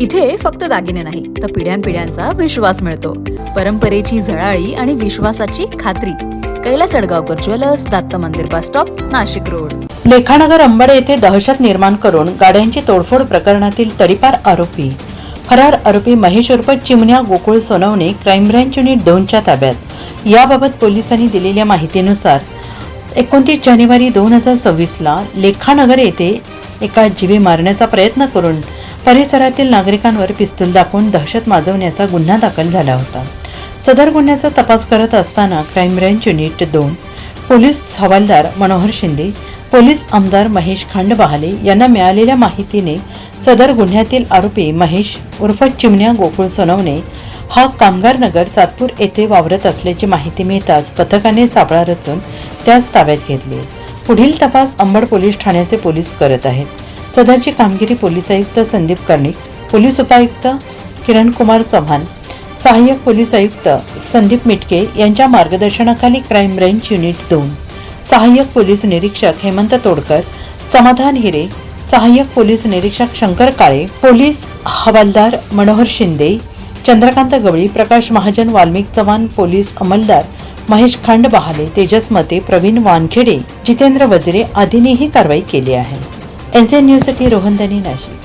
इथे फक्त दागिने नाही तर पिढ्यानपिढ्यांचा विश्वास मिळतो. परंपरेची झळाळी आणि विश्वासाची खात्री. Kailas Adgaonkar jewellers Datta Mandir bus stop Nashik road. Lekhanagar Ambad येथे दहशत निर्माण करून गाड्यांची तोडफोड प्रकरणातील तडीपार आरोपी. फरार आरोपी महेश उर्फ Chimanya Gokul Sonawane crime branch unit दोनच्या ताब्यात. याबाबत पोलिसांनी दिलेल्या माहितीनुसार एकोणतीस जानेवारी दोन हजार सव्वीसला लेखानगर येथे एका जीवे मारण्याचा प्रयत्न करून परिसरातील नागरिकांवर पिस्तूल दाखवून दहशत माजवण्याचा गुन्हा दाखल झाला होता. सदर गुन्ह्याचा तपास करत असताना क्राईम ब्रँच युनिट दोन पोलीस हवालदार मनोहर शिंदे पोलीस आमदार महेश खांडबहाले यांना मिळालेल्या माहितीने सदर गुन्ह्यातील आरोपी महेश उर्फ चिमण्या गोकुळ सोनवणे हा कामगार नगर सातपूर येथे वावरत असल्याची माहिती मिळताच पथकाने सापळा रचून त्यास ताब्यात घेतले. पुढील तपास अंबड पोलीस ठाण्याचे पोलीस करत आहेत. सदरची कामगिरी पोलीस आयुक्त संदीप कर्णिक पोलीस उपायुक्त किरण कुमार चव्हाण सहाय्यक पोलीस आयुक्त संदीप मिटके यांच्या मार्गदर्शनाखाली क्राईम ब्रँच युनिट दोन सहाय्यक पोलीस निरीक्षक हेमंत तोडकर समाधान हिरे सहाय्यक पोलीस निरीक्षक शंकर काळे पोलीस हवालदार मनोहर शिंदे चंद्रकांत गवळी प्रकाश महाजन वाल्मिक चव्हाण पोलीस अंमलदार महेश खांड बहाले तेजस मते प्रवीण वानखेडे जितेंद्र वजरे आदींनीही कारवाई केली आहे. एन एनसीएन न्यूजसाठी रोहन दनी नाशिक.